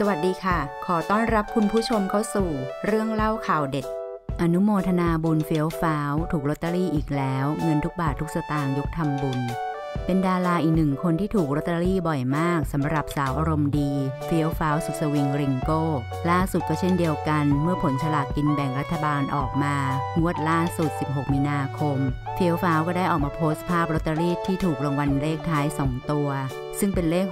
สวัสดีค่ะ ขอต้อนรับคุณผู้ชมเข้าสู่ เรื่องเล่าข่าวเด็ด อนุโมทนาบุญเฟี้ยวฟ้าว ถูกลอตเตอรี่อีกแล้ว เงินทุกบาททุกสตางค์ยกทำบุญ เป็นดาราอีกหนึ่งคนที่ถูกลอตเตอรี่บ่อยมากสำหรับสาวอารมณ์ดี เฟี้ยวฟ้าวสุดสวิงริงโก้ ล่าสุดก็เช่นเดียวกัน เมื่อผลฉลากกินแบ่งรัฐบาลออกมา งวดล่าสุด 16 มีนาคม เฟี้ยวฟ้าวก็ได้ออกมาโพสต์ภาพลอตเตอรี่ที่ถูกรางวัลเลขท้าย 2 ตัว ซึ่งเป็นเลข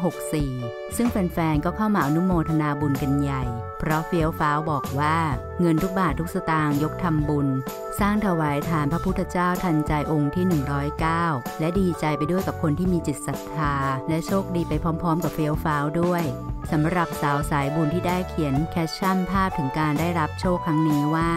64 ซึ่งแฟนๆ ก็เข้ามาอนุโมทนาบุญกันใหญ่ เพราะเฟี้ยวฟ้าวบอกว่าเงินทุกบาททุกสตางค์ยกทำบุญ สร้างถวายฐานพระพุทธเจ้าทันใจองค์ที่ 109 และดีใจไปด้วยกับคนที่มีจิตศรัทธา และโชคดีไปพร้อมๆ กับเฟี้ยวฟ้าวด้วยสำหรับสาวสายบุญที่ได้เขียนแคชชั่นภาพถึงการได้รับโชคครั้งนี้ว่า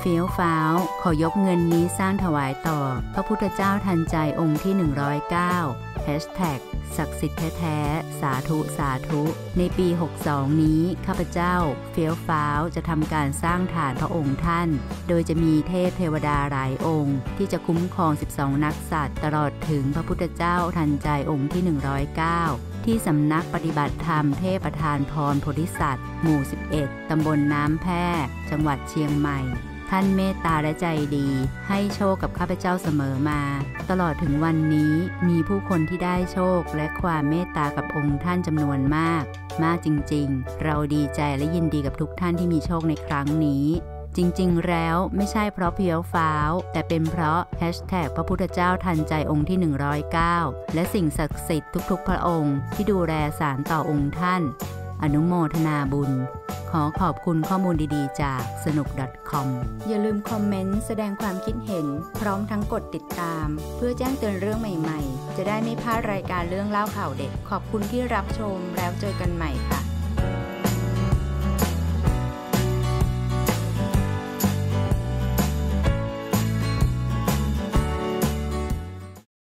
เฟี้ยวฟ้าวขอยกเงินนี้สร้างถวายต่อ พระพุทธเจ้าทันใจองค์ที่ 109 Hashtag ศักดิ์สิทธิ์แท้ๆ สาธุสาธุ ในปี 62 นี้ ข้าพเจ้า เฟี้ยวฟ้าวจะทำการสร้างฐานพระองค์ท่าน โดยจะมีเทพเทวดาหลายองค์ ที่จะคุ้มครอง 12 นักสัตว์ ตลอดถึงพระพุทธเจ้าทันใจองค์ที่ 109ที่สำนักปฏิบัติธรรมเทพประธานพรโพธิสัตว์ หมู่ 11 ตำบลน้ำแพร่จังหวัดเชียงใหม่ ท่านเมตตาและใจดี ให้โชคกับข้าพเจ้าเสมอมา ตลอดถึงวันนี้มีผู้คนที่ได้โชคและความเมตตากับองค์ท่านจำนวนมาก มากจริงๆ เราดีใจและยินดีกับทุกท่านที่มีโชคในครั้งนี้จริงๆ แล้วไม่ใช่เพราะเพียวฟ้าว แต่เป็นเพราะแฮชแท็กพระพุทธเจ้าทันใจองค์ที่ 109 และสิ่งศักดิ์สิทธิ์ทุกๆ พระองค์ที่ดูแลสารต่อองค์ท่าน อนุโมทนาบุญ ขอขอบคุณข้อมูลดีๆ จากสนุก .com อย่าลืมคอมเมนต์แสดงความคิดเห็น พร้อมทั้งกดติดตาม เพื่อแจ้งเตือนเรื่องใหม่ๆ จะได้ไม่พลาดรายการเรื่องเล่าข่าวเด็ดขอบคุณที่รับชมแล้วเจอกันใหม่ค่ะ